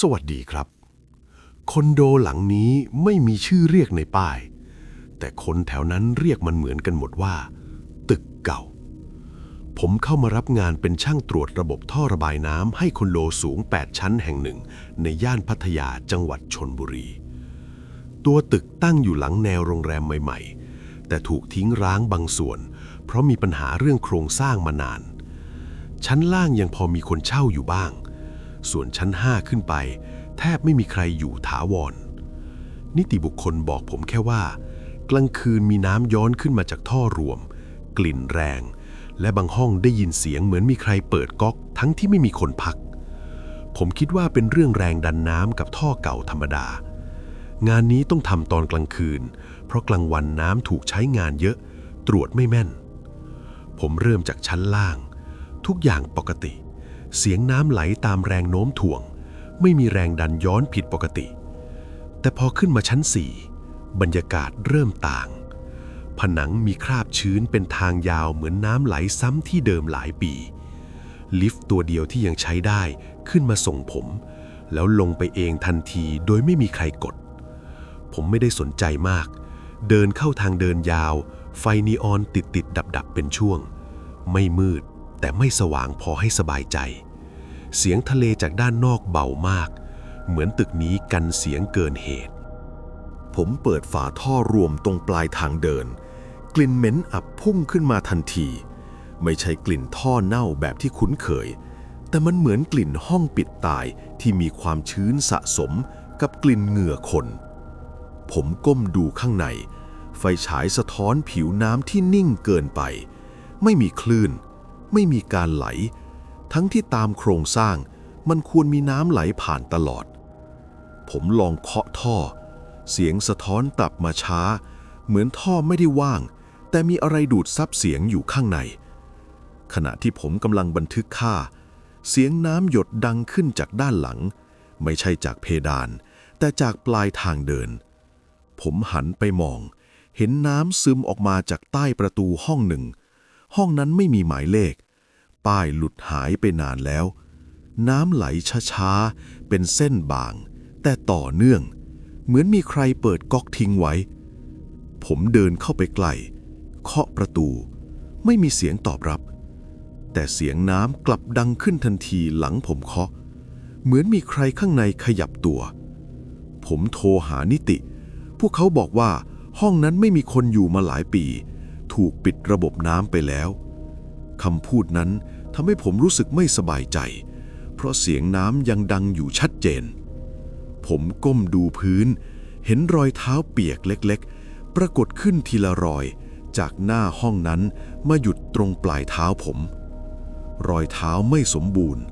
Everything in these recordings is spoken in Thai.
สวัสดีครับ คอนโดหลังนี้ไม่มีชื่อเรียกในป้าย แต่คนแถวนั้นเรียกมันเหมือนกันหมดว่า ตึกเก่า ผมเข้ามารับงานเป็นช่างตรวจระบบท่อระบายน้ำให้คอนโดสูง 8 ชั้นแห่งหนึ่ง ในย่านพัทยาจังหวัดชนบุรี ตัวตึกตั้งอยู่หลังแนวโรงแรมใหม่ ๆ แต่ถูกทิ้งร้างบางส่วน เพราะมีปัญหาเรื่องโครงสร้างมานาน ชั้นล่างยังพอมีคนเช่าอยู่บ้าง ส่วนชั้น 5 ขึ้นไป แทบไม่มีใครอยู่ถาวร นิติบุคคลบอกผมแค่ว่า กลางคืนมีน้ำย้อนขึ้นมาจากท่อรวม กลิ่นแรง และบางห้องได้ยินเสียงเหมือนมีใครเปิดก๊อกทั้งที่ไม่มีคนพัก ผมคิดว่าเป็นเรื่องแรงดันน้ำกับท่อเก่าธรรมดา งานนี้ต้องทำตอนกลางคืน เพราะกลางวันน้ำถูกใช้งานเยอะ ตรวจไม่แม่น ผมเริ่มจากชั้นล่าง ทุกอย่างปกติ เสียงน้ำไหลตามแรงโน้มถ่วง ไม่มีแรงดันย้อนผิดปกติ แต่พอขึ้นมาชั้นสี่บรรยากาศเริ่มต่าง ผนังมีคราบชื้นเป็นทางยาวเหมือนน้ำไหลซ้ำที่เดิมหลายปี ลิฟต์ตัวเดียวที่ยังใช้ได้ขึ้นมาส่งผม แล้วลงไปเองทันทีโดยไม่มีใครกด ผมไม่ได้สนใจมาก เดินเข้าทางเดินยาว ไฟนีออนติดติดดับดับเป็นช่วง ไม่มืด แต่ไม่สว่างพอให้สบายใจ เสียงทะเลจากด้านนอกเบามาก เหมือนตึกนี้กันเสียงเกินเหตุ ผมเปิดฝาท่อรวมตรงปลายทางเดิน กลิ่นเหม็นอับพุ่งขึ้นมาทันที ไม่ใช่กลิ่นท่อเน่าแบบที่คุ้นเคย แต่มันเหมือนกลิ่นห้องปิดตายที่มีความชื้นสะสมกับกลิ่นเหงื่อคน ผมก้มดูข้างใน ไฟฉายสะท้อนผิวน้ำที่นิ่งเกินไป ไม่มีคลื่น ไม่มีการไหล ทั้งที่ตามโครงสร้างมันควรมีน้ำไหลผ่านตลอด ผมลองเคาะท่อ เสียงสะท้อนกลับมาช้า เหมือนท่อไม่ได้ว่าง แต่มีอะไรดูดซับเสียงอยู่ข้างใน ขณะที่ผมกำลังบันทึกค่า เสียงน้ำหยดดังขึ้นจากด้านหลัง ไม่ใช่จากเพดาน แต่จากปลายทางเดิน ผมหันไปมอง เห็นน้ำซึมออกมาจากใต้ประตูห้องหนึ่ง ห้องนั้นไม่มีหมายเลข ป้ายหลุดหายไปนานแล้ว น้ำไหลช้าๆ เป็นเส้นบาง แต่ต่อเนื่อง เหมือนมีใครเปิดก๊อกทิ้งไว้ ผมเดินเข้าไปใกล้เคาะประตู ไม่มีเสียงตอบรับ แต่เสียงน้ำกลับดังขึ้นทันทีหลังผมเคาะ เหมือนมีใครข้างในขยับตัว ผมโทรหานิติ พวกเขาบอกว่าห้องนั้นไม่มีคนอยู่มาหลายปี ถูกปิดระบบน้ำไปแล้วคำพูดนั้นทำให้ผมรู้สึกไม่สบายใจ เพราะเสียงน้ำยังดังอยู่ชัดเจน ผมก้มดูพื้น เห็นรอยเท้าเปียกเล็กๆ ปรากฏขึ้นทีละรอย จากหน้าห้องนั้นมาหยุดตรงปลายเท้าผม รอยเท้าไม่สมบูรณ์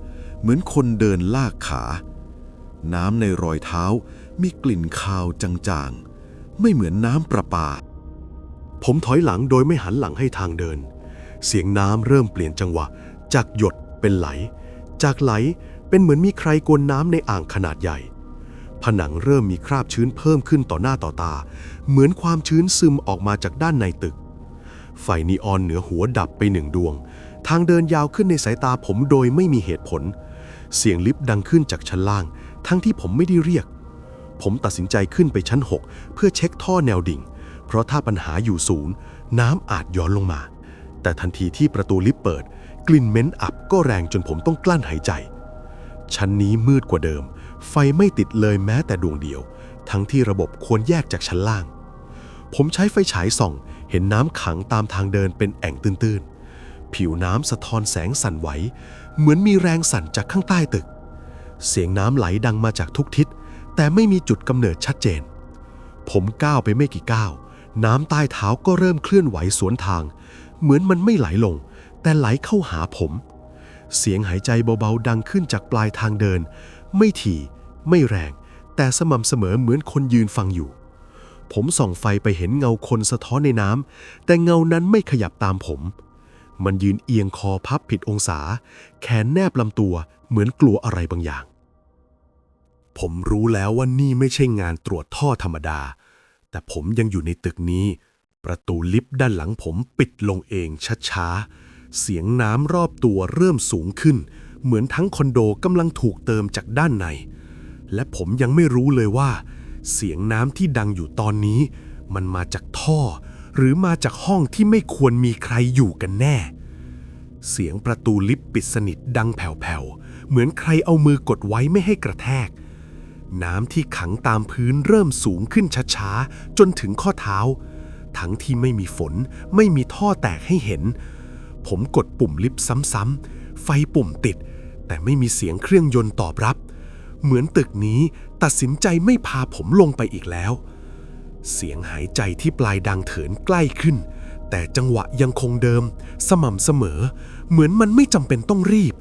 เหมือนคนเดินลากขา น้ำในรอยเท้ามีกลิ่นคาวจางๆ ไม่เหมือนน้ำประปา ผมถอยหลังโดยไม่หันหลังให้ทางเดิน เสียงน้ำเริ่มเปลี่ยนจังหวะ จากหยดเป็นไหล จากไหลเป็นเหมือนมีใครกวนน้ำในอ่างขนาดใหญ่ ผนังเริ่มมีคราบชื้นเพิ่มขึ้นต่อหน้าต่อตา เหมือนความชื้นซึมออกมาจากด้านในตึก ไฟนีออนเหนือหัวดับไปหนึ่งดวง ทางเดินยาวขึ้นในสายตาผมโดยไม่มีเหตุผล เสียงลิฟต์ดังขึ้นจากชั้นล่าง ทั้งที่ผมไม่ได้เรียก ผมตัดสินใจขึ้นไปชั้น 6 เพื่อเช็คท่อแนวดิ่ง เพราะถ้าปัญหาอยู่ศูนย์น้ำอาจย้อนลงมา แต่ทันทีที่ประตูลิฟต์เปิด กลิ่นเหม็นอับก็แรงจนผมต้องกลั้นหายใจ ชั้นนี้มืดกว่าเดิม ไฟไม่ติดเลยแม้แต่ดวงเดียว ทั้งที่ระบบควรแยกจากชั้นล่าง ผมใช้ไฟฉายส่อง เห็นน้ำขังตามทางเดินเป็นแอ่งตื้นๆ ผิวน้ำสะท้อนแสงสั่นไหว เหมือนมีแรงสั่นจากข้างใต้ตึก เสียงน้ำไหลดังมาจากทุกทิศ แต่ไม่มีจุดกำเนิดชัดเจนผมก้าวไปไม่กี่ก้าว น้ำใต้เท้าก็เริ่มเคลื่อนไหวสวนทาง เหมือนมันไม่ไหลลง แต่ไหลเข้าหาผม เสียงหายใจเบาๆดังขึ้นจากปลายทางเดิน ไม่ถี่ ไม่แรง แต่สม่ำเสมอเหมือนคนยืนฟังอยู่ ผมส่องไฟไปเห็นเงาคนสะท้อนในน้ำแต่เงานั้นไม่ขยับตามผม มันยืนเอียงคอพับผิดองศา แขนแนบลำตัวเหมือนกลัวอะไรบางอย่าง ผมรู้แล้วว่านี่ไม่ใช่งานตรวจท่อธรรมดา แต่ผมยังอยู่ในตึกนี้ ประตูลิฟต์ด้านหลังผมปิดลงเองช้าๆ เสียงน้ำรอบตัวเริ่มสูงขึ้น เหมือนทั้งคอนโดกำลังถูกเติมจากด้านใน และผมยังไม่รู้เลยว่า เสียงน้ำที่ดังอยู่ตอนนี้ มันมาจากท่อ หรือมาจากห้องที่ไม่ควรมีใครอยู่กันแน่ เสียงประตูลิฟต์ปิดสนิทดังแผ่วๆ เหมือนใครเอามือกดไว้ไม่ให้กระแทก น้ำที่ขังตามพื้นเริ่มสูงขึ้นช้าๆ จนถึงข้อเท้า ทั้งที่ไม่มีฝนไม่มีท่อแตกให้เห็น ผมกดปุ่มลิฟต์ซ้ำๆ ไฟปุ่มติด แต่ไม่มีเสียงเครื่องยนต์ตอบรับ เหมือนตึกนี้ตัดสินใจไม่พาผมลงไปอีกแล้ว เสียงหายใจที่ปลายดังเถินใกล้ขึ้น แต่จังหวะยังคงเดิม สม่ำเสมอ เหมือนมันไม่จำเป็นต้องรีบ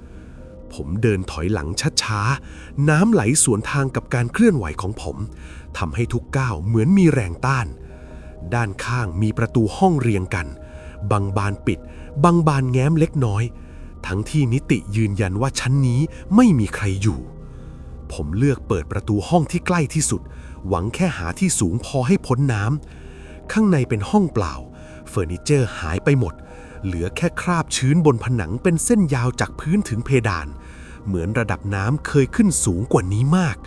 ผมเดินถอยหลังช้าๆ น้ำไหลสวนทางกับการเคลื่อนไหวของผมทำให้ทุกก้าวเหมือนมีแรงต้าน ด้านข้างมีประตูห้องเรียงกัน บางบานปิด บางบานแง้มเล็กน้อย ทั้งที่นิติยืนยันว่าชั้นนี้ไม่มีใครอยู่ ผมเลือกเปิดประตูห้องที่ใกล้ที่สุด หวังแค่หาที่สูงพอให้พ้นน้ำข้างในเป็นห้องเปล่า เฟอร์นิเจอร์หายไปหมดเหลือแค่คราบชื้นบนผนังเป็นเส้นยาวจากพื้นถึงเพดาน เหมือนระดับน้ำเคยขึ้นสูงกว่านี้มาก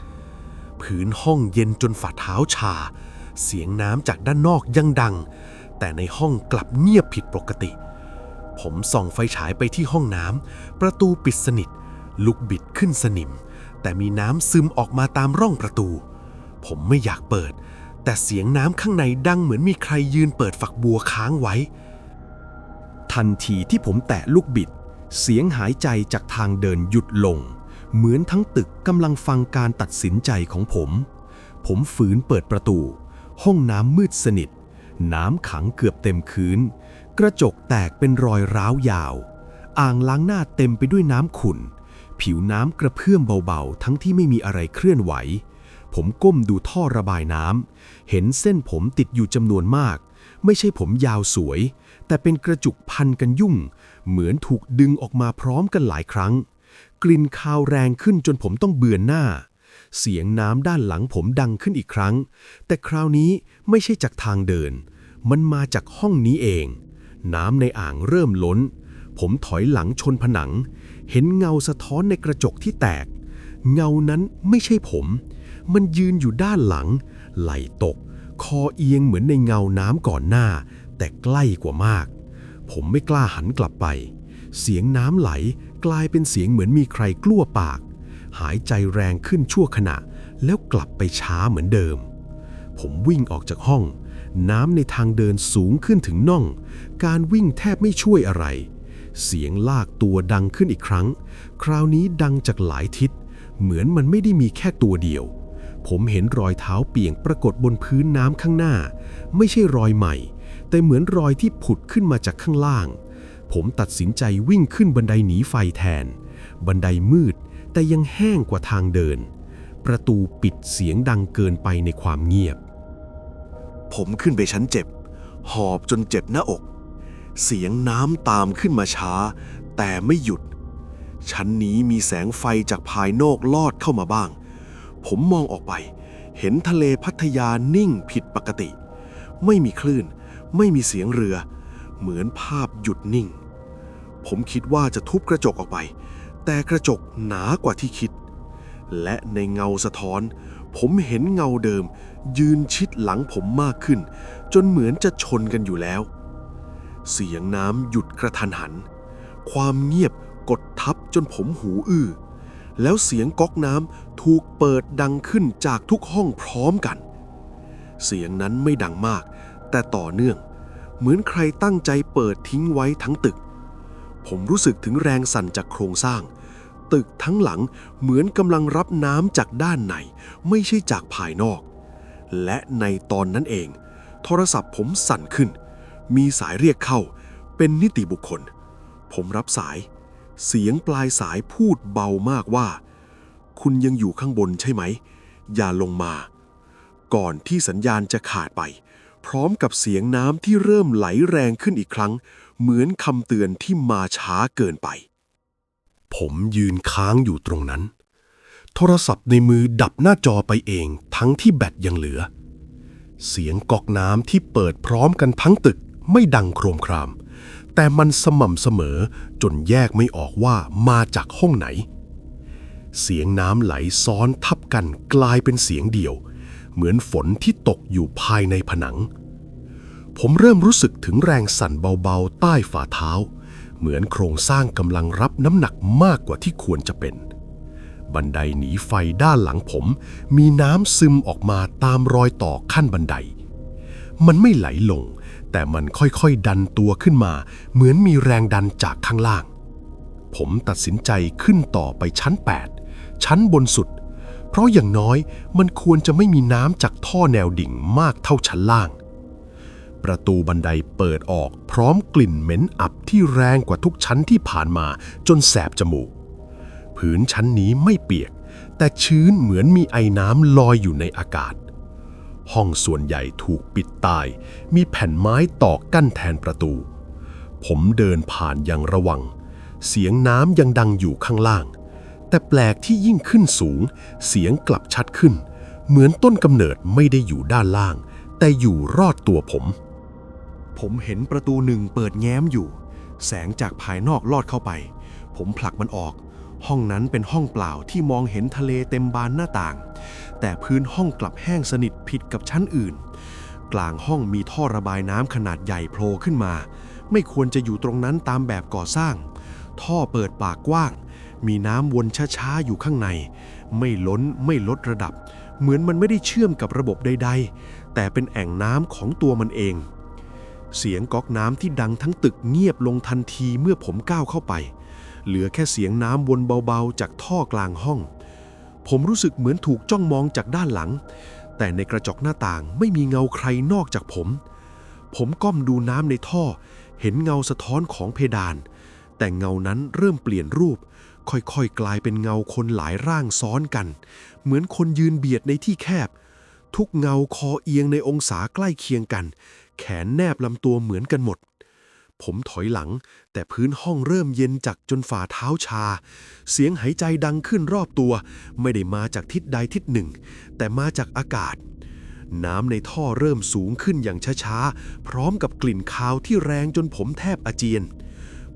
พื้นห้องเย็นจนฝ่าเท้าชา เสียงน้ำจากด้านนอกยังดัง แต่ในห้องกลับเงียบผิดปกติ ผมส่องไฟฉายไปที่ห้องน้ำประตูปิดสนิทลูกบิดขึ้นสนิม แต่มีน้ำซึมออกมาตามร่องประตู ผมไม่อยากเปิด แต่เสียงน้ำข้างในดังเหมือนมีใครยืนเปิดฝักบัวค้างไว้ ทันทีที่ผมแตะลูกบิด เสียงหายใจจากทางเดินหยุดลง เหมือนทั้งตึกกำลังฟังการตัดสินใจของผม ผมฝืนเปิดประตู ห้องน้ำมืดสนิท น้ำขังเกือบเต็มคืน กระจกแตกเป็นรอยร้าวยาว อ่างล้างหน้าเต็มไปด้วยน้ำขุ่น ผิวน้ำกระเพื่อมเบาๆ ทั้งที่ไม่มีอะไรเคลื่อนไหว ผมก้มดูท่อระบายน้ำเห็นเส้นผมติดอยู่จำนวนมาก ไม่ใช่ผมยาวสวย แต่เป็นกระจุกพันกันยุ่ง เหมือนถูกดึงออกมาพร้อมกันหลายครั้ง กลิ่นคาวแรงขึ้นจนผมต้องเบือนหน้า เสียงน้ำด้านหลังผมดังขึ้นอีกครั้ง แต่คราวนี้ไม่ใช่จากทางเดิน มันมาจากห้องนี้เอง น้ำในอ่างเริ่มล้น ผมถอยหลังชนผนัง เห็นเงาสะท้อนในกระจกที่แตก เงานั้นไม่ใช่ผม มันยืนอยู่ด้านหลัง ไหลตก คอเอียงเหมือนในเงาน้ำก่อนหน้า แต่ใกล้กว่ามาก ผมไม่กล้าหันกลับไป เสียงน้ำไหลกลายเป็นเสียงเหมือนมีใครกลั้วปาก หายใจแรงขึ้นชั่วขณะ แล้วกลับไปช้าเหมือนเดิม ผมวิ่งออกจากห้อง น้ำในทางเดินสูงขึ้นถึงน่อง การวิ่งแทบไม่ช่วยอะไร เสียงลากตัวดังขึ้นอีกครั้ง คราวนี้ดังจากหลายทิศ เหมือนมันไม่ได้มีแค่ตัวเดียว ผมเห็นรอยเท้าเปียกปรากฏบนพื้นน้ำข้างหน้า ไม่ใช่รอยใหม่ แต่เหมือนรอยที่ผุดขึ้นมาจากข้างล่าง ผมตัดสินใจวิ่งขึ้นบันไดหนีไฟแทน บันไดมืด แต่ยังแห้งกว่าทางเดิน ประตูปิดเสียงดังเกินไปในความเงียบ ผมขึ้นไปชั้นเจ็บ หอบจนเจ็บหน้าอก เสียงน้ำตามขึ้นมาช้า แต่ไม่หยุด ชั้นนี้มีแสงไฟจากภายนอกลอดเข้ามาบ้าง ผมมองออกไป เห็นทะเลพัทยานิ่งผิดปกติ ไม่มีคลื่น ไม่มีเสียงเรือ เหมือนภาพหยุดนิ่ง ผมคิดว่าจะทุบกระจกออกไป แต่กระจกหนากว่าที่คิด และในเงาสะท้อน ผมเห็นเงาเดิม ยืนชิดหลังผมมากขึ้น จนเหมือนจะชนกันอยู่แล้ว เสียงน้ำหยุดกระทันหัน ความเงียบกดทับจนผมหูอื้อแล้วเสียงก๊อกน้ำถูกเปิดดังขึ้นจากทุกห้องพร้อมกัน เสียงนั้นไม่ดังมาก แต่ต่อเนื่อง เหมือนใครตั้งใจเปิดทิ้งไว้ทั้งตึก ผมรู้สึกถึงแรงสั่นจากโครงสร้าง ตึกทั้งหลังเหมือนกำลังรับน้ำจากด้านใน ไม่ใช่จากภายนอก และในตอนนั้นเอง โทรศัพท์ผมสั่นขึ้น มีสายเรียกเข้า เป็นนิติบุคคล ผมรับสาย เสียงปลายสายพูดเบามากว่า คุณยังอยู่ข้างบนใช่ไหม อย่าลงมา ก่อนที่สัญญาณจะขาดไป พร้อมกับเสียงน้ำที่เริ่มไหลแรงขึ้นอีกครั้ง เหมือนคำเตือนที่มาช้าเกินไป ผมยืนค้างอยู่ตรงนั้น โทรศัพท์ในมือดับหน้าจอไปเองทั้งที่แบตยังเหลือ เสียงก๊อกน้ำที่เปิดพร้อมกันทั้งตึกไม่ดังโครมคราม แต่มันสม่ำเสมอจนแยกไม่ออกว่ามาจากห้องไหน เสียงน้ำไหลซ้อนทับกันกลายเป็นเสียงเดียว เหมือนฝนที่ตกอยู่ภายในผนัง ผมเริ่มรู้สึกถึงแรงสั่นเบาๆ ใต้ฝ่าเท้า เหมือนโครงสร้างกำลังรับน้ำหนักมากกว่าที่ควรจะเป็น บันไดหนีไฟด้านหลังผม มีน้ำซึมออกมาตามรอยต่อขั้นบันได มันไม่ไหลลง แต่มันค่อยๆดันตัวขึ้นมา เหมือนมีแรงดันจากข้างล่าง ผมตัดสินใจขึ้นต่อไปชั้น 8 ชั้นบนสุด เพราะอย่างน้อยมันควรจะไม่มีน้ำจากท่อแนวดิ่งมากเท่าชั้นล่าง ประตูบันไดเปิดออกพร้อมกลิ่นเหม็นอับที่แรงกว่าทุกชั้นที่ผ่านมาจนแสบจมูก ผืนชั้นนี้ไม่เปียก แต่ชื้นเหมือนมีไอน้ำลอยอยู่ในอากาศ ห้องส่วนใหญ่ถูกปิดตาย มีแผ่นไม้ตอกกั้นแทนประตู ผมเดินผ่านอย่างระวัง เสียงน้ำยังดังอยู่ข้างล่าง แต่แปลกที่ยิ่งขึ้นสูง เสียงกลับชัดขึ้น เหมือนต้นกำเนิดไม่ได้อยู่ด้านล่างแต่อยู่รอดตัวผม ผมเห็นประตูหนึ่งเปิดแง้มอยู่ แสงจากภายนอกลอดเข้าไป ผมผลักมันออก ห้องนั้นเป็นห้องเปล่าที่มองเห็นทะเลเต็มบานหน้าต่าง แต่พื้นห้องกลับแห้งสนิทผิดกับชั้นอื่น กลางห้องมีท่อระบายน้ำขนาดใหญ่โผล่ขึ้นมา ไม่ควรจะอยู่ตรงนั้นตามแบบก่อสร้าง ท่อเปิดปากกว้าง มีน้ำวนช้าๆอยู่ข้างใน ไม่ล้นไม่ลดระดับ เหมือนมันไม่ได้เชื่อมกับระบบใด ๆ แต่เป็นแอ่งน้ำของตัวมันเอง เสียงก๊อกน้ำที่ดังทั้งตึกเงียบลงทันทีเมื่อผมก้าวเข้าไป เหลือแค่เสียงน้ำวนเบาๆ จากท่อกลางห้อง ผมรู้สึกเหมือนถูกจ้องมองจากด้านหลัง แต่ในกระจกหน้าต่างไม่มีเงาใครนอกจากผม ผมก้มดูน้ำในท่อ เห็นเงาสะท้อนของเพดาน แต่เงานั้นเริ่มเปลี่ยนรูป ค่อยๆ กลายเป็นเงาคนหลายร่างซ้อนกัน เหมือนคนยืนเบียดในที่แคบ ทุกเงาคอเอียงในองศาใกล้เคียงกัน แขนแนบลำตัวเหมือนกันหมด ผมถอยหลัง แต่พื้นห้องเริ่มเย็นจักจนฝ่าเท้าชา เสียงหายใจดังขึ้นรอบตัว ไม่ได้มาจากทิศใดทิศหนึ่ง แต่มาจากอากาศ น้ำในท่อเริ่มสูงขึ้นอย่างช้าๆ พร้อมกับกลิ่นคาวที่แรงจนผมแทบอาเจียน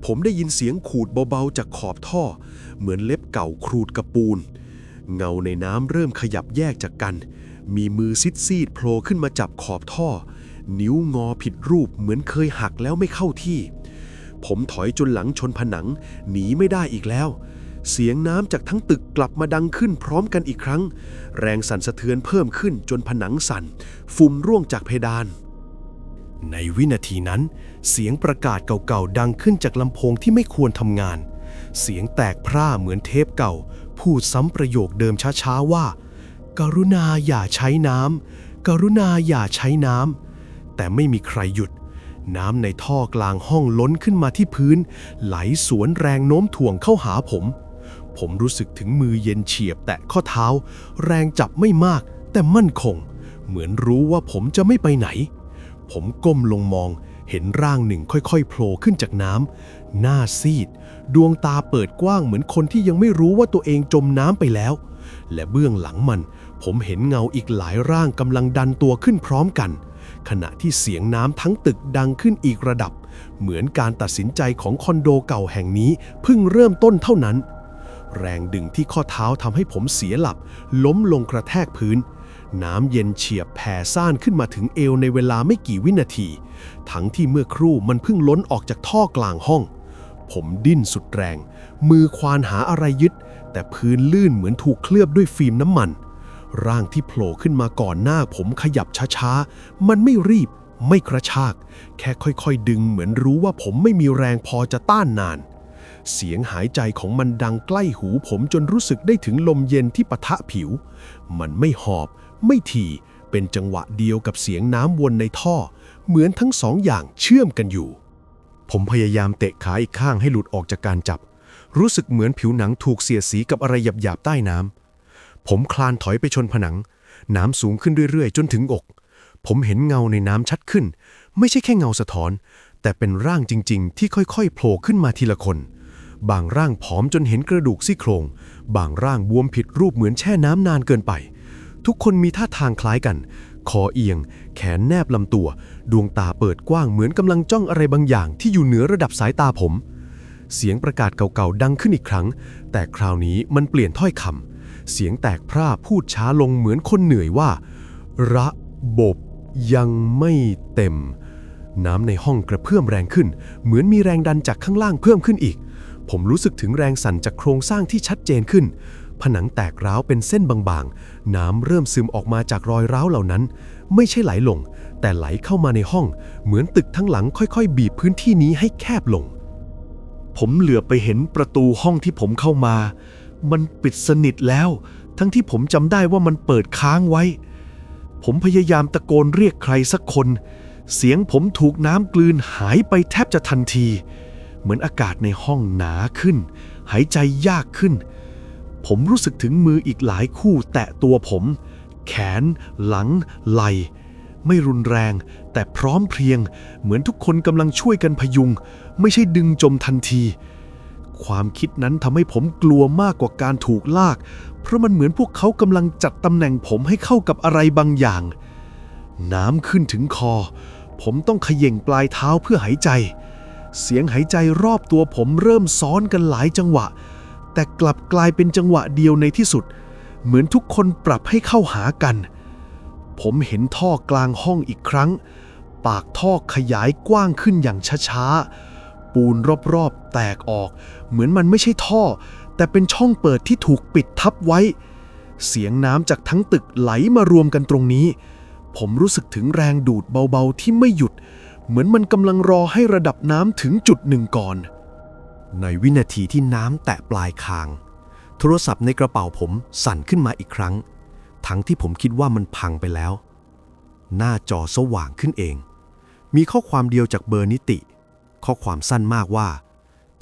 ผมได้ยินเสียงขูดเบาๆจากขอบท่อ เหมือนเล็บเก่าครูดกระปูน เงาในน้ำเริ่มขยับแยกจากกัน มีมือซิดซีดโผล่ขึ้นมาจับขอบท่อ นิ้วงอผิดรูปเหมือนเคยหักแล้วไม่เข้าที่ ผมถอยจนหลังชนผนัง หนีไม่ได้อีกแล้ว เสียงน้ำจากทั้งตึกกลับมาดังขึ้นพร้อมกันอีกครั้ง แรงสั่นสะเทือนเพิ่มขึ้นจนผนังสั่นฝุ่นร่วงจากเพดาน ในวินาทีนั้น เสียงประกาศเก่าๆดังขึ้นจากลำโพงที่ไม่ควรทำงาน เสียงแตกพร่าเหมือนเทปเก่า พูดซ้ำประโยคเดิมช้าๆว่า กรุณาอย่าใช้น้ำกรุณาอย่าใช้น้ำ แต่ไม่มีใครหยุด น้ำในท่อกลางห้องล้นขึ้นมาที่พื้น ไหลสวนแรงโน้มถ่วงเข้าหาผม ผมรู้สึกถึงมือเย็นเฉียบแตะข้อเท้า แรงจับไม่มาก แต่มั่นคง เหมือนรู้ว่าผมจะไม่ไปไหน ผมก้มลงมองเห็นร่างหนึ่งค่อยๆโผล่ขึ้นจากน้ำหน้าซีด ดวงตาเปิดกว้างเหมือนคนที่ยังไม่รู้ว่าตัวเองจมน้ำไปแล้ว และเบื้องหลังมัน ผมเห็นเงาอีกหลายร่างกำลังดันตัวขึ้นพร้อมกัน ขณะที่เสียงน้ำทั้งตึกดังขึ้นอีกระดับ เหมือนการตัดสินใจของคอนโดเก่าแห่งนี้เพิ่งเริ่มต้นเท่านั้น แรงดึงที่ข้อเท้าทำให้ผมเสียหลับ ล้มลงกระแทกพื้น น้ำเย็นเฉียบแผ่ซ่านขึ้นมาถึงเอวในเวลาไม่กี่วินาที ทั้งที่เมื่อครู่มันเพิ่งล้นออกจากท่อกลางห้อง ผมดิ้นสุดแรง มือควานหาอะไรยึด แต่พื้นลื่นเหมือนถูกเคลือบด้วยฟิล์มน้ำมัน ร่างที่โผล่ขึ้นมาก่อนหน้าผมขยับช้าๆ มันไม่รีบ ไม่กระชาก แค่ค่อยๆ ดึงเหมือนรู้ว่าผมไม่มีแรงพอจะต้านนาน เสียงหายใจของมันดังใกล้หูผมจนรู้สึกได้ถึงลมเย็นที่ปะทะผิว มันไม่หอบ ไม่ถี่เป็นจังหวะเดียวกับเสียงน้ำวนในท่อ เหมือนทั้งสองอย่างเชื่อมกันอยู่ ผมพยายามเตะขาอีกข้างให้หลุดออกจากการจับ รู้สึกเหมือนผิวหนังถูกเสียดสีกับอะไรหยาบๆใต้น้ำ ผมคลานถอยไปชนผนัง น้ำสูงขึ้นเรื่อยๆ จนถึงอก ผมเห็นเงาในน้ำชัดขึ้น ไม่ใช่แค่เงาสะท้อน แต่เป็นร่างจริง ๆ ที่ค่อยๆโผล่ขึ้นมาทีละคน บางร่างผอมจนเห็นกระดูกซี่โครง บางร่างบวมผิดรูปเหมือนแช่น้ำนานเกินไป ทุกคนมีท่าทางคล้ายกัน คอเอียง แขนแนบลำตัว ดวงตาเปิดกว้างเหมือนกำลังจ้องอะไรบางอย่างที่อยู่เหนือระดับสายตาผม เสียงประกาศเก่าๆดังขึ้นอีกครั้ง แต่คราวนี้มันเปลี่ยนถ้อยคำ เสียงแตกพร่าพูดช้าลงเหมือนคนเหนื่อยว่า ระบบยังไม่เต็ม น้ำในห้องกระเพื่อมแรงขึ้น เหมือนมีแรงดันจากข้างล่างเพิ่มขึ้นอีก ผมรู้สึกถึงแรงสั่นจากโครงสร้างที่ชัดเจนขึ้น ผนังแตกร้าวเป็นเส้นบางๆ น้ำเริ่มซึมออกมาจากรอยร้าวเหล่านั้น ไม่ใช่ไหลลง แต่ไหลเข้ามาในห้อง เหมือนตึกทั้งหลังค่อยๆ บีบพื้นที่นี้ให้แคบลง ผมเหลือไปเห็นประตูห้องที่ผมเข้ามา มันปิดสนิทแล้ว ทั้งที่ผมจำได้ว่ามันเปิดค้างไว้ ผมพยายามตะโกนเรียกใครสักคน เสียงผมถูกน้ำกลืนหายไปแทบจะทันที เหมือนอากาศในห้องหนาขึ้น หายใจยากขึ้น ผมรู้สึกถึงมืออีกหลายคู่แตะตัวผม แขน หลัง ไหล่ไม่รุนแรง แต่พร้อมเพรียง เหมือนทุกคนกำลังช่วยกันพยุง ไม่ใช่ดึงจมทันที ความคิดนั้นทำให้ผมกลัวมากกว่าการถูกลาก เพราะมันเหมือนพวกเขากำลังจัดตำแหน่งผมให้เข้ากับอะไรบางอย่าง น้ำขึ้นถึงคอ ผมต้องเขย่งปลายเท้าเพื่อหายใจ เสียงหายใจรอบตัวผมเริ่มซ้อนกันหลายจังหวะ แต่กลับกลายเป็นจังหวะเดียวในที่สุด เหมือนทุกคนปรับให้เข้าหากัน ผมเห็นท่อกลางห้องอีกครั้ง ปากท่อขยายกว้างขึ้นอย่างช้าๆ ปูนรอบๆ แตกออก เหมือนมันไม่ใช่ท่อ แต่เป็นช่องเปิดที่ถูกปิดทับไว้ เสียงน้ำจากทั้งตึกไหลมารวมกันตรงนี้ ผมรู้สึกถึงแรงดูดเบาๆที่ไม่หยุด เหมือนมันกำลังรอให้ระดับน้ำถึงจุดหนึ่งก่อน ในวินาทีที่น้ำแตะปลายคาง โทรศัพท์ในกระเป๋าผมสั่นขึ้นมาอีกครั้ง ทั้งที่ผมคิดว่ามันพังไปแล้ว หน้าจอสว่างขึ้นเองมีข้อความเดียวจากเบอร์นิติ ข้อความสั้นมากว่า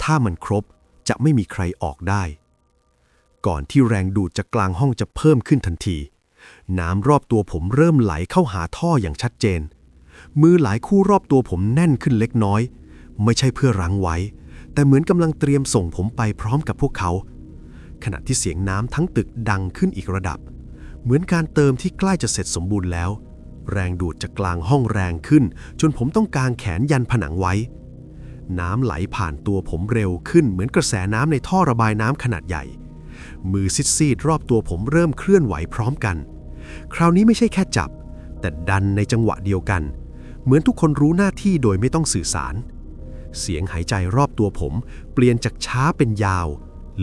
ถ้ามันครบจะไม่มีใครออกได้ ก่อนที่แรงดูดจากกลางห้องจะเพิ่มขึ้นทันที น้ำรอบตัวผมเริ่มไหลเข้าหาท่ออย่างชัดเจน มือหลายคู่รอบตัวผมแน่นขึ้นเล็กน้อย ไม่ใช่เพื่อรั้งไว้ แต่เหมือนกำลังเตรียมส่งผมไปพร้อมกับพวกเขา ขณะที่เสียงน้ำทั้งตึกดังขึ้นอีกระดับ เหมือนการเติมที่ใกล้จะเสร็จสมบูรณ์แล้วแรงดูดจากกลางห้องแรงขึ้น จนผมต้องกางแขนยันผนังไว้ น้ำไหลผ่านตัวผมเร็วขึ้นเหมือนกระแสน้ำในท่อระบายน้ำขนาดใหญ่ มือซีดๆรอบตัวผมเริ่มเคลื่อนไหวพร้อมกัน คราวนี้ไม่ใช่แค่จับ แต่ดันในจังหวะเดียวกัน เหมือนทุกคนรู้หน้าที่โดยไม่ต้องสื่อสาร เสียงหายใจรอบตัวผม เปลี่ยนจากช้าเป็นยาว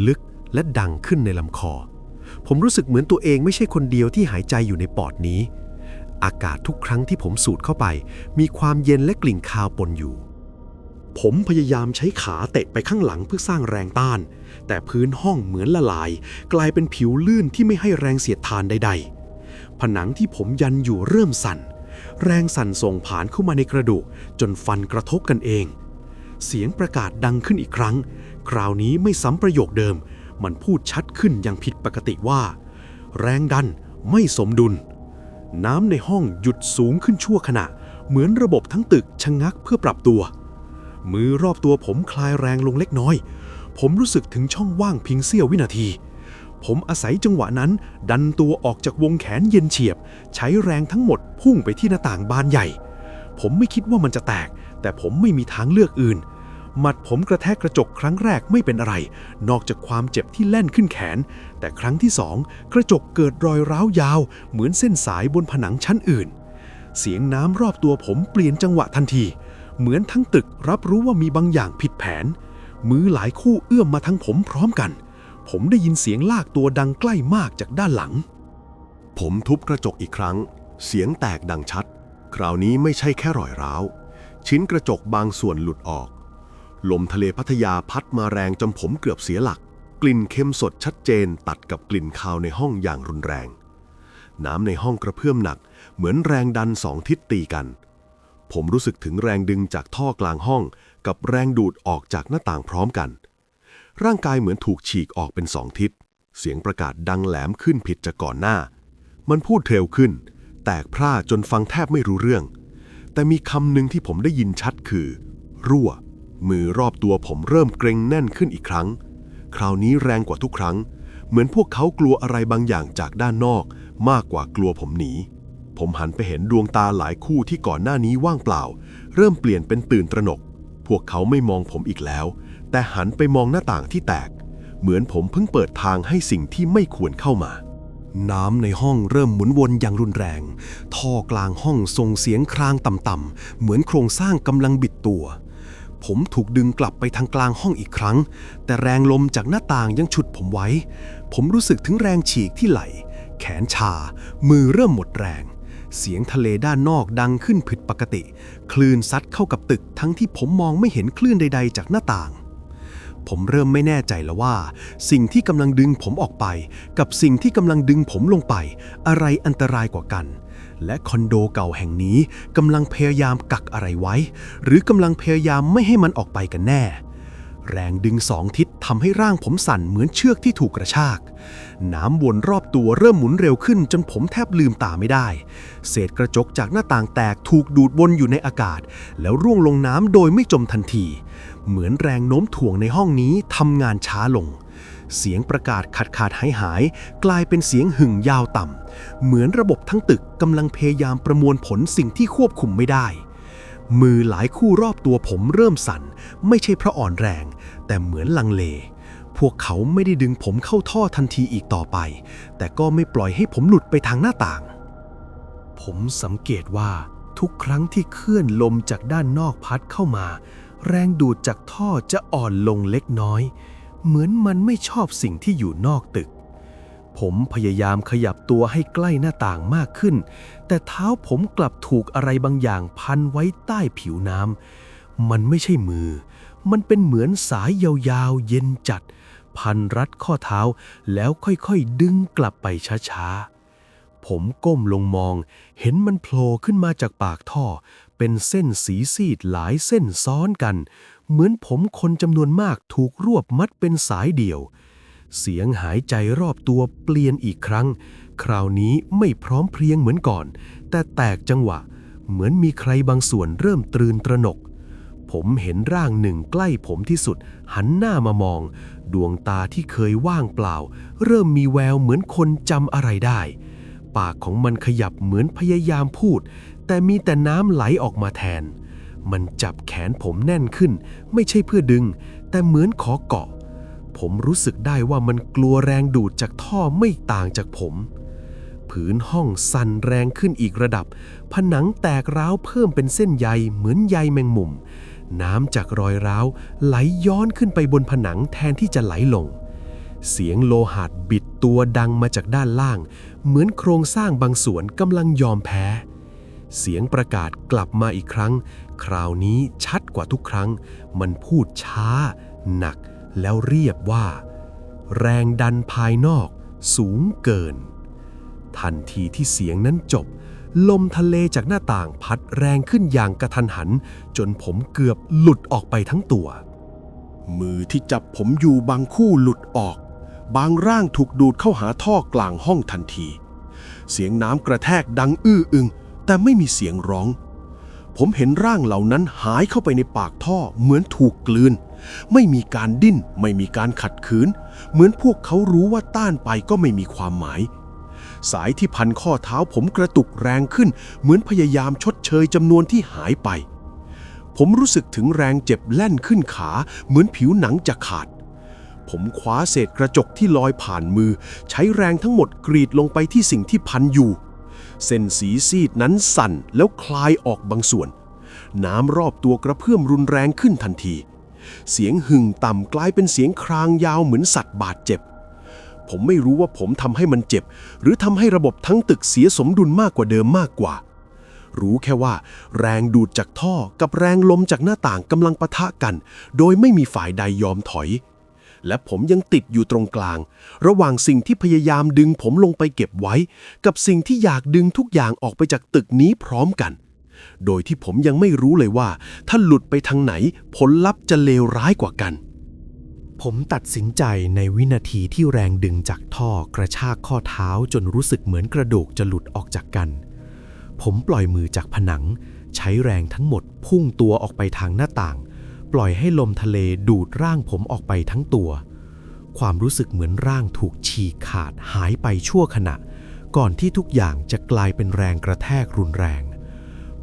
ลึกและดังขึ้นในลำคอ ผมรู้สึกเหมือนตัวเองไม่ใช่คนเดียวที่หายใจอยู่ในปอดนี้ อากาศทุกครั้งที่ผมสูดเข้าไป มีความเย็นและกลิ่นคาวปนอยู่ ผมพยายามใช้ขาเตะไปข้างหลังเพื่อสร้างแรงต้าน แต่พื้นห้องเหมือนละลาย กลายเป็นผิวลื่นที่ไม่ให้แรงเสียดทานใด ๆ ผนังที่ผมยันอยู่เริ่มสั่น แรงสั่นส่งผ่านเข้ามาในกระดูก จนฟันกระทบกันเอง เสียงประกาศดังขึ้นอีกครั้ง คราวนี้ไม่ซ้ำประโยคเดิม มันพูดชัดขึ้นอย่างผิดปกติว่า แรงดันไม่สมดุล น้ำในห้องหยุดสูงขึ้นชั่วขณะ เหมือนระบบทั้งตึกชะงงักเพื่อปรับตัว มือรอบตัวผมคลายแรงลงเล็กน้อย ผมรู้สึกถึงช่องว่างเพียงเสี้ยววินาที ผมอาศัยจังหวะนั้น ดันตัวออกจากวงแขนเย็นเฉียบ ใช้แรงทั้งหมดพุ่งไปที่หน้าต่างบานใหญ่ ผมไม่คิดว่ามันจะแตก แต่ผมไม่มีทางเลือกอื่น หมัดผมกระแทกกระจกครั้งแรกไม่เป็นอะไร นอกจากความเจ็บที่แล่นขึ้นแขน แต่ครั้งที่สองกระจกเกิดรอยร้าวยาว เหมือนเส้นสายบนผนังชั้นอื่น เสียงน้ำรอบตัวผมเปลี่ยนจังหวะทันที เหมือนทั้งตึกรับรู้ว่ามีบางอย่างผิดแผน มือหลายคู่เอื้อมมาทั้งผมพร้อมกัน ผมได้ยินเสียงลากตัวดังใกล้มากจากด้านหลัง ผมทุบกระจกอีกครั้ง เสียงแตกดังชัด คราวนี้ไม่ใช่แค่รอยร้าว ชิ้นกระจกบางส่วนหลุดออก ลมทะเลพัทยาพัดมาแรงจนผมเกือบเสียหลัก กลิ่นเค็มสดชัดเจนตัดกับกลิ่นคาวในห้องอย่างรุนแรง น้ำในห้องกระเพื่อมหนัก เหมือนแรงดันสองทิศตีกัน ผมรู้สึกถึงแรงดึงจากท่อกลางห้อง กับแรงดูดออกจากหน้าต่างพร้อมกัน ร่างกายเหมือนถูกฉีกออกเป็นสองทิศ เสียงประกาศดังแหลมขึ้นผิดจากก่อนหน้า มันพูดเร็วขึ้น แตกพร่าจนฟังแทบไม่รู้เรื่อง แต่มีคำหนึ่งที่ผมได้ยินชัดคือ รั่ว มือรอบตัวผมเริ่มเกรงแน่นขึ้นอีกครั้ง คราวนี้แรงกว่าทุกครั้ง เหมือนพวกเขากลัวอะไรบางอย่างจากด้านนอก มากกว่ากลัวผมหนี ผมหันไปเห็นดวงตาหลายคู่ที่ก่อนหน้านี้ว่างเปล่า เริ่มเปลี่ยนเป็นตื่นตระหนก พวกเขาไม่มองผมอีกแล้ว แต่หันไปมองหน้าต่างที่แตก เหมือนผมเพิ่งเปิดทางให้สิ่งที่ไม่ควรเข้ามา น้ำในห้องเริ่มหมุนวนอย่างรุนแรง ท่อกลางห้องส่งเสียงครางต่ำๆเหมือนโครงสร้างกำลังบิดตัว ผมถูกดึงกลับไปทางกลางห้องอีกครั้ง แต่แรงลมจากหน้าต่างยังฉุดผมไว้ ผมรู้สึกถึงแรงฉีกที่ไหล แขนชา มือเริ่มหมดแรง เสียงทะเลด้านนอกดังขึ้นผิดปกติ คลื่นซัดเข้ากับตึกทั้งที่ผมมองไม่เห็นคลื่นใด ๆ จากหน้าต่าง ผมเริ่มไม่แน่ใจแล้วว่า สิ่งที่กำลังดึงผมออกไป กับสิ่งที่กำลังดึงผมลงไป อะไรอันตรายกว่ากัน และคอนโดเก่าแห่งนี้กำลังพยายามกักอะไรไว้ หรือกำลังพยายามไม่ให้มันออกไปกันแน่ แรงดึงสองทิศทำให้ร่างผมสั่นเหมือนเชือกที่ถูกกระชาก น้ำวนรอบตัวเริ่มหมุนเร็วขึ้นจนผมแทบลืมตาไม่ได้ เศษกระจกจากหน้าต่างแตกถูกดูดวนอยู่ในอากาศ แล้วร่วงลงน้ำโดยไม่จมทันที เหมือนแรงโน้มถ่วงในห้องนี้ทำงานช้าลง เสียงประกาศขาดขาดหายหาย กลายเป็นเสียงหึ่งยาวต่ำเหมือนระบบทั้งตึกกำลังพยายามประมวลผลสิ่งที่ควบคุมไม่ได้มือหลายคู่รอบตัวผมเริ่มสั่น ไม่ใช่เพราะอ่อนแรง แต่เหมือนลังเล พวกเขาไม่ได้ดึงผมเข้าท่อทันทีอีกต่อไป แต่ก็ไม่ปล่อยให้ผมหลุดไปทางหน้าต่าง ผมสังเกตว่าทุกครั้งที่เคลื่อนลมจากด้านนอกพัดเข้ามา แรงดูดจากท่อจะอ่อนลงเล็กน้อย เหมือนมันไม่ชอบสิ่งที่อยู่นอกตึก ผมพยายามขยับตัวให้ใกล้หน้าต่างมากขึ้น แต่เท้าผมกลับถูกอะไรบางอย่างพันไว้ใต้ผิวน้ำมันไม่ใช่มือ มันเป็นเหมือนสายยาวๆ เย็นจัด พันรัดข้อเท้า แล้วค่อยๆดึงกลับไปช้าๆ ผมก้มลงมอง เห็นมันโผล่ขึ้นมาจากปากท่อ เป็นเส้นสีซีดหลายเส้นซ้อนกัน เหมือนผมคนจำนวนมากถูกรวบมัดเป็นสายเดี่ยว เสียงหายใจรอบตัวเปลี่ยนอีกครั้ง คราวนี้ไม่พร้อมเพรียงเหมือนก่อน แต่แตกจังหวะ เหมือนมีใครบางส่วนเริ่มตรืนตระหนกผมเห็นร่างหนึ่งใกล้ผมที่สุด หันหน้ามามอง ดวงตาที่เคยว่างเปล่า เริ่มมีแววเหมือนคนจำอะไรได้ ปากของมันขยับเหมือนพยายามพูด แต่มีแต่น้ำไหลออกมาแทน มันจับแขนผมแน่นขึ้น ไม่ใช่เพื่อดึง แต่เหมือนขอเกาะ ผมรู้สึกได้ว่ามันกลัวแรงดูดจากท่อไม่ต่างจากผม ผืนห้องสั่นแรงขึ้นอีกระดับ ผนังแตกร้าวเพิ่มเป็นเส้นใยเหมือนใยแมงมุม น้ำจากรอยร้าวไหลย้อนขึ้นไปบนผนังแทนที่จะไหลลง เสียงโลหะบิดตัวดังมาจากด้านล่าง เหมือนโครงสร้างบางส่วนกำลังยอมแพ้ เสียงประกาศกลับมาอีกครั้ง คราวนี้ชัดกว่าทุกครั้ง มันพูดช้า หนัก แล้วเรียบว่า แรงดันภายนอก สูงเกิน ทันทีที่เสียงนั้นจบ ลมทะเลจากหน้าต่างพัดแรงขึ้นอย่างกระทันหัน จนผมเกือบหลุดออกไปทั้งตัว มือที่จับผมอยู่บางคู่หลุดออก บางร่างถูกดูดเข้าหาท่อกลางห้องทันที เสียงน้ำกระแทกดังอื้ออึง แต่ไม่มีเสียงร้อง ผมเห็นร่างเหล่านั้นหายเข้าไปในปากท่อเหมือนถูกกลืน ไม่มีการดิ้น ไม่มีการขัดขืน เหมือนพวกเขารู้ว่าต้านไปก็ไม่มีความหมาย สายที่พันข้อเท้าผมกระตุกแรงขึ้น เหมือนพยายามชดเชยจำนวนที่หายไป ผมรู้สึกถึงแรงเจ็บแล่นขึ้นขา เหมือนผิวหนังจะขาด ผมคว้าเศษกระจกที่ลอยผ่านมือ ใช้แรงทั้งหมดกรีดลงไปที่สิ่งที่พันอยู่ เส้นสีซีดนั้นสั่นแล้วคลายออกบางส่วน น้ำรอบตัวกระเพื่อมรุนแรงขึ้นทันที เสียงหึ่งต่ำกลายเป็นเสียงครางยาวเหมือนสัตว์บาดเจ็บ ผมไม่รู้ว่าผมทำให้มันเจ็บ หรือทำให้ระบบทั้งตึกเสียสมดุลมากกว่าเดิมมากกว่า รู้แค่ว่า แรงดูดจากท่อกับแรงลมจากหน้าต่างกำลังปะทะกัน โดยไม่มีฝ่ายใดยอมถอย และผมยังติดอยู่ตรงกลาง ระหว่างสิ่งที่พยายามดึงผมลงไปเก็บไว้ กับสิ่งที่อยากดึงทุกอย่างออกไปจากตึกนี้พร้อมกัน โดยที่ผมยังไม่รู้เลยว่า ถ้าหลุดไปทางไหนผลลัพธ์จะเลวร้ายกว่ากัน ผมตัดสินใจในวินาทีที่แรงดึงจากท่อกระชากข้อเท้าจนรู้สึกเหมือนกระดูกจะหลุดออกจากกัน ผมปล่อยมือจากผนัง ใช้แรงทั้งหมดพุ่งตัวออกไปทางหน้าต่าง ปล่อยให้ลมทะเลดูดร่างผมออกไปทั้งตัว ความรู้สึกเหมือนร่างถูกฉีกขาดหายไปชั่วขณะ ก่อนที่ทุกอย่างจะกลายเป็นแรงกระแทกรุนแรง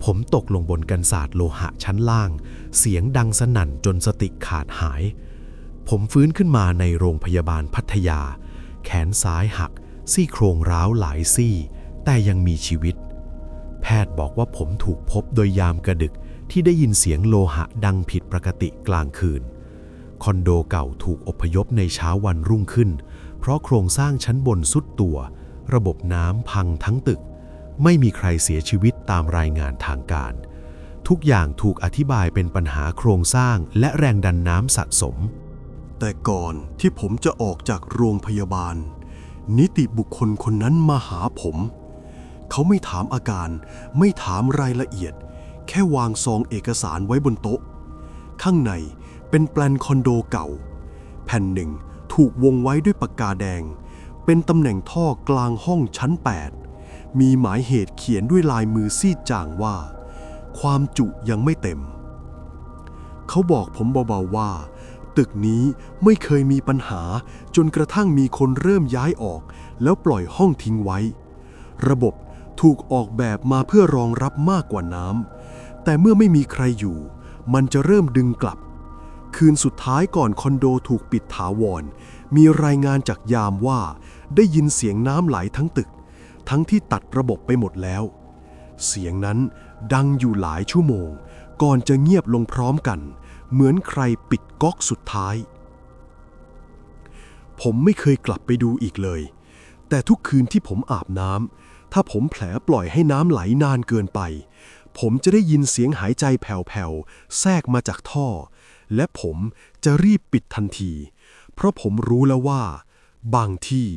ผมตกลงบนกันศาสตร์โลหะชั้นล่าง เสียงดังสนั่นจนสติขาดหาย ผมฟื้นขึ้นมาในโรงพยาบาลพัทยา แขนซ้ายหัก ซี่โครงร้าวหลายซี่ แต่ยังมีชีวิต แพทย์บอกว่าผมถูกพบโดยยามกระดึกที่ได้ยินเสียงโลหะดังผิดปกติกลางคืน คอนโดเก่าถูกอพยพในเช้าวันรุ่งขึ้น เพราะโครงสร้างชั้นบนสุดตัว ระบบน้ำพังทั้งตึก ไม่มีใครเสียชีวิตตามรายงานทางการ ทุกอย่างถูกอธิบายเป็นปัญหาโครงสร้างและแรงดันน้ำสะสม แต่ก่อนที่ผมจะออกจากโรงพยาบาล นิติบุคคลคนนั้นมาหาผม เขาไม่ถามอาการ ไม่ถามรายละเอียด แค่วางซองเอกสารไว้บนโต๊ะ ข้างในเป็นแปลนคอนโดเก่า แผ่นหนึ่งถูกวงไว้ด้วยปากกาแดง เป็นตำแหน่งท่อกลางห้องชั้น 8 มีหมายเหตุเขียนด้วยลายมือซีดจางว่า ความจุยังไม่เต็ม เขาบอกผมเบาๆว่า ตึกนี้ไม่เคยมีปัญหาจนกระทั่งมีคนเริ่มย้ายออก แล้วปล่อยห้องทิ้งไว้ ระบบถูกออกแบบมาเพื่อรองรับมากกว่าน้ำแต่เมื่อไม่มีใครอยู่ มันจะเริ่มดึงกลับ คืนสุดท้ายก่อนคอนโดถูกปิดถาวร มีรายงานจากยามว่า ได้ยินเสียงน้ำไหลทั้งตึก ทั้งที่ตัดระบบไปหมดแล้ว เสียงนั้นดังอยู่หลายชั่วโมง ก่อนจะเงียบลงพร้อมกัน เหมือนใครปิดก๊อกสุดท้าย ผมไม่เคยกลับไปดูอีกเลย แต่ทุกคืนที่ผมอาบน้ำถ้าผมแผลปล่อยให้น้ำไหลนานเกินไป ผมจะได้ยินเสียงหายใจแผ่วๆแทรกมาจากท่อ และผมจะรีบปิดทันที เพราะผมรู้แล้วว่า บางที่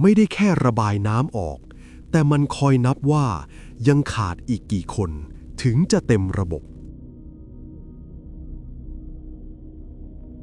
ไม่ได้แค่ระบายน้ำออก แต่มันคอยนับว่ายังขาดอีกกี่คนถึงจะเต็มระบบ